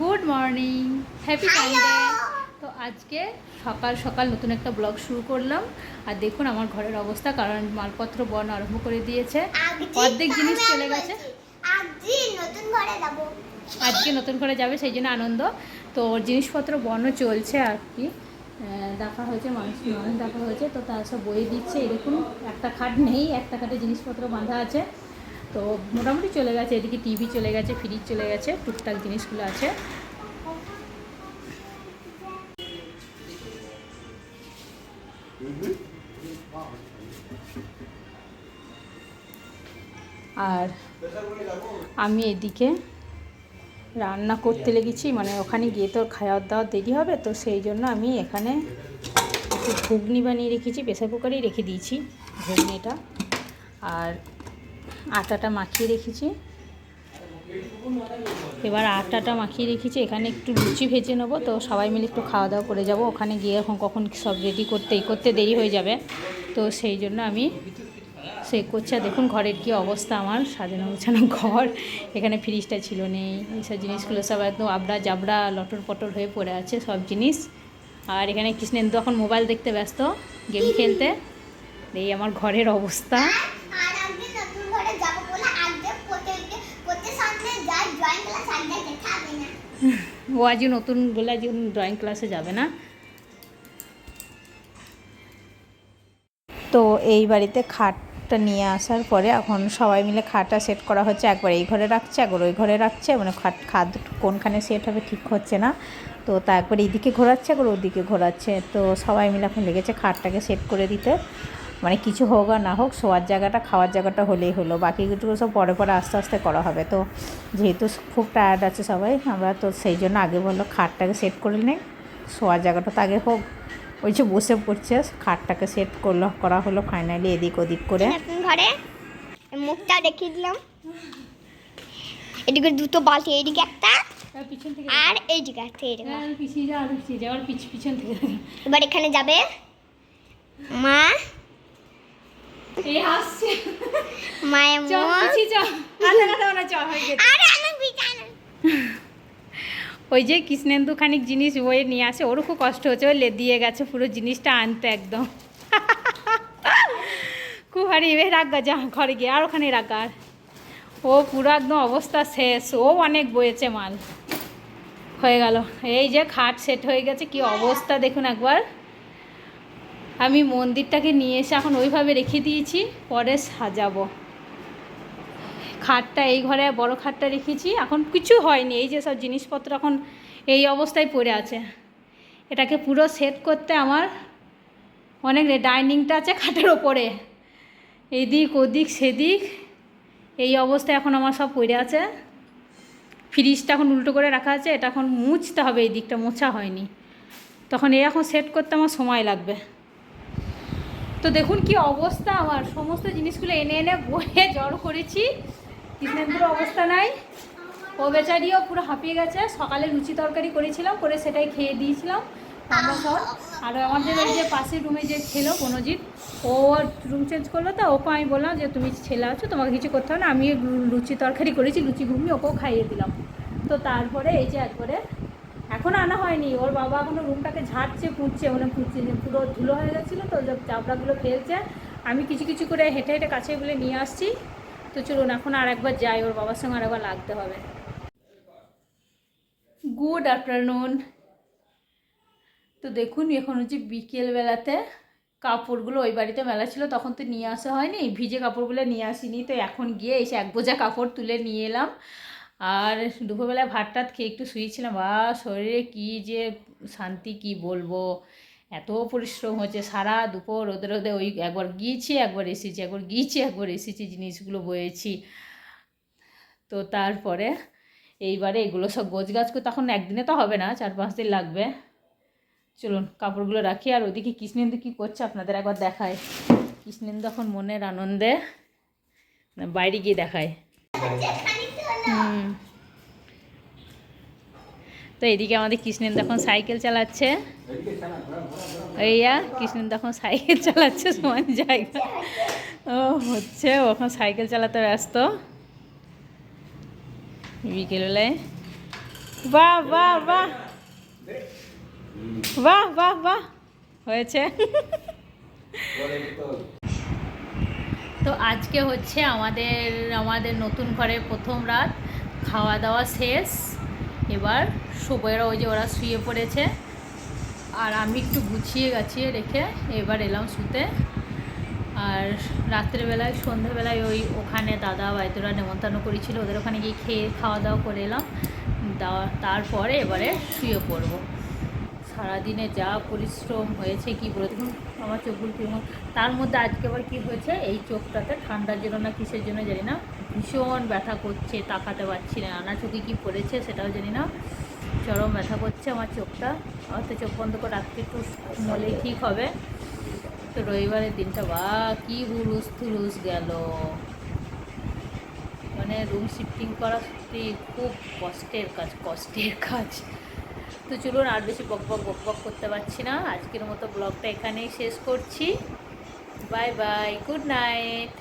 Good morning happy Sunday তো আজকে সকাল সকাল নতুন একটা ব্লগ শুরু করলাম। আর দেখুন আমার ঘরের অবস্থা কারণ মালপত্র বন আরম্ভ করে দিয়েছে। অর্ধেক জিনিস চলে গেছে। আজকে নতুন করে যাবে সেই জন্য আনন্দ। তো জিনিসপত্র বর্ণ চলছে আর কি। দেখা হয়েছে মানুষ মানুষ দেখা হয়েছে তো তার সব বই দিচ্ছে। এরকম একটা খাট নেই একটা খাটে জিনিসপত্র বাঁধা আছে। তো মোটামুটি চলে গেছে, এদিকে টিভি চলে গেছে ফ্রিজ চলে গেছে, টুকটাক জিনিসগুলো আছে। আর আমি এদিকে রান্না করতে লেগেছি মানে ওখানে গিয়ে তো খাওয়ার দাওয়ার দেরি হবে, তো সেই জন্য আমি এখানে একটু ঘুগনি বানিয়ে রেখেছি, প্রেসার কুকারেই রেখে দিয়েছি ঘুগনিটা। আর আটাটা মাখিয়ে রেখেছি। এবার আটাটা মাখিয়ে রেখেছি, এখানে একটু লুচি ভেজে নেব। তো সবাই মিলে একটু খাওয়া দাওয়া করে যাব। ওখানে গিয়ে এখন কখন সব রেডি করতে করতে দেরি হয়ে যাবে। তো সেই জন্য আমি সে করছে। দেখুন ঘরের কি অবস্থা আমার, সাজানো গোছানো ঘর। এখানে ফ্রিজটা ছিল নেই এইসব জিনিসগুলো সব একদম আবড়া জাবড়া, লটর পটর হয়ে পড়ে আছে সব জিনিস। আর এখানে কৃষ্ণেন্দু এখন মোবাইল দেখতে ব্যস্ত গেম খেলতে। এই আমার ঘরের অবস্থা। ও আজকে নতুন বলে আজ ড্রয়িং ক্লাসে যাবে না। তো এই বাড়িতে খাটটা নিয়ে আসার পরে এখন সবাই মিলে খাটটা সেট করা হচ্ছে। একবার এই ঘরে রাখছে, একবার ওই ঘরে রাখছে। মানে খাট খাট কোনখানে সেট হবে ঠিক হচ্ছে না। তো তা একবার এইদিকে ঘোরাচ্ছে, একবার ওদিকে ঘোরাচ্ছে। তো সবাই মিলে এখন লেগেছে খাটটাকে সেট করে দিতে। মানে কিছু হোক আর না হোক শোয়ার জায়গাটা খাওয়ার জায়গাটা হলেই হলো। বাকিগুলো সব পরে পরে আস্তে আস্তে করা হবে। তো যেহেতু খুব টায়ার্ড আছে সবাই আমরা তো সেই জন্য আগে বলল খাটটাকে সেট করে নেই। শোয়ার জায়গাটা তো আগে হোক। ওই যে বসে পড়ছে খাটটাকে সেট করল করা হলো ফাইনালি এদিক ওদিক করে। ঘরে। মুখটা দেখিয়ে দিলাম। এদিকে দুটো বালতি এইদিকে একটা। আর এইদিকে একটা এইদিকে পিছিয়ে যা আর পিছিয়ে যা আর পিছন থেকে। এবার এখানে যাবে মা। এই হাসছে। মায়ের চ চ হয়ে গেছে। আরে আমি বিছানা ওই যে কৃষ্ণেন্দু খানিক জিনিস ওয়ে নিয়ে আসে ওরও খুব কষ্ট হচ্ছে ওই দিয়ে গেছে পুরো জিনিসটা আনতে একদম। খুব হারি এবার রাখ গা যা ঘরে গিয়ে আর ওখানে গা আর। ও পুরো একদম অবস্থা শেষ ও অনেক বয়েছে মাল। হয়ে গেল এই যে খাট সেট হয়ে গেছে কি অবস্থা দেখুন একবার। আমি মন্দিরটাকে নিয়ে এসে এখন ওইভাবে রেখে দিয়েছি, পরে সাজাবো। খাটটা, এই ঘরে বড় খাটটা রেখেছি, এখন কিছু হয়নি, এই যে সব জিনিসপত্র এখন এই অবস্থায় পড়ে আছে। এটাকে পুরো সেট করতে আমার অনেক ডাইনিংটা আছে খাটের ওপরে। এদিক ওদিক সেদিক এই অবস্থায় এখন আমার সব পড়ে আছে। ফ্রিজটা এখন উল্টো করে রাখা আছে, এটা এখন মুছতে হবে, এই দিকটা মোছা হয়নি। তখন এই এখন সেট করতে আমার সময় লাগবে। তো দেখুন কি অবস্থা আমার। সমস্ত জিনিসগুলো এনে এনে বয়ে জড় করেছি। কৃষ্ণেন্দুর অবস্থা নাই। ও বেচারিও পুরো হাঁপিয়ে গেছে। সকালে লুচি তরকারি করেছিলাম, করে সেটাই খেয়ে দিয়েছিলাম। আমরা সব। আর আমাদের ওই যে পাশের রুমে যে ছিল বনজিৎ, ও রুম চেঞ্জ করল তো, ওকে আমি বললাম যে, তুমি ছেলে আছো, তোমাকে কিছু করতে হবে না। আমি লুচি তরকারি করেছি, লুচি ঘুগনি ওকেও খাইয়ে দিলাম। তো তারপরে এই যে একবারে এখন আনা হয়নি। ওর বাবা এখনও রুমটাকে ঝাড়ছে পুঁতছে মানে পুঁতছে যে পুরো ধুলো হয়ে গেছিল তো চাপড়াগুলো ফেলছে। আমি কিছু কিছু করে হেঁটে হেঁটে কাছে বলে নিয়ে আসছি। তো চলুন, এখন আর একবার যাই, ওর বাবার সঙ্গে আর একবার লাগতে হবে। গুড আফটারনুন তো দেখুন, এখন হচ্ছে বিকেলবেলাতে কাপড়গুলো ওই বাড়িতে মেলা ছিল, তখন তো নিয়ে আসা হয়নি। ভিজে কাপড়গুলো নিয়ে আসিনি, তো এখন গিয়ে এসে এক বোঝা কাপড় তুলে নিয়ে এলাম। আর দুপুরবেলায় ভাত টাত খেয়ে একটু শুয়েছিলাম। বা শরীরে কি যে শান্তি কি বলব? এত পরিশ্রম হচ্ছে। সারা দুপুর রোদে রোদে ওই একবার গিয়েছি, একবার এসেছি, একবার গিয়েছি, একবার এসেছি জিনিসগুলো বয়েছি। তো তারপরে এইবারে এগুলো সব গোছ গাছ করে, তখন একদিনে তো হবে না, চার পাঁচ দিন লাগবে। চলুন, কাপড়গুলো রাখি। আর ওদিকে কৃষ্ণেন্দু কী করছে আপনাদের একবার দেখায় কৃষ্ণেন্দু এখন মনের আনন্দে বাইরে গিয়ে দেখায়। হুম তো এদিকে আমাদের কৃষ্ণেন্দু এখন সাইকেল চালাচ্ছে। এইয়া, কৃষ্ণেন্দু এখন সাইকেল চালাচ্ছে সমান জায়গা। ও, হচ্ছে, ও এখন সাইকেল চালাতে ব্যস্ত। বিকেলবেলায়। বাহ বাহ বাহ। বাহ বাহ বাহ। হয়েছে। তো আজকে হচ্ছে আমাদের আমাদের নতুন ঘরে প্রথম রাত। খাওয়া দাওয়া শেষ। এবার শুভেরা ওই যে ওরা শুয়ে পড়েছে। আর আমি একটু গুছিয়ে গাছিয়ে রেখে এবার এলাম শুতে। আর রাত্রেবেলায় সন্ধ্যেবেলায় ওই ওখানে দাদা বাইদুরা নেমন্তন্ন করেছিল। ওদের ওখানে গিয়ে খেয়ে, খাওয়া দাওয়া করে এলাম। তারপরে এবারে শুয়ে পড়ব। সারাদিনে যা পরিশ্রম হয়েছে, কি বলে দেখুন আমার চোখগুলো কেমন তার মধ্যে আজকে আবার কি হয়েছে? এই চোখটাতে ঠান্ডার জন্য না কিসের জন্য জানি না। ভীষণ ব্যথা করছে, তাকাতে পারছি না। নানা চোখে কী পড়েছে সেটাও জানি না। চরম ব্যথা করছে আমার চোখটা। আমার তো চোখ বন্ধ করে রাত্রে একটু মলেই ঠিক হবে। তো রবিবারের দিনটা, বা কি হুলুস থুলুস গেল। মানে রুম শিফটিং করা সত্যি খুব কষ্টের কাজ কষ্টের কাজ। তো চলুন আর বেশি বক বক বক বক করতে পারছি না। আজকের মতো ব্লগটা এখানেই শেষ করছি। Bye bye, good night.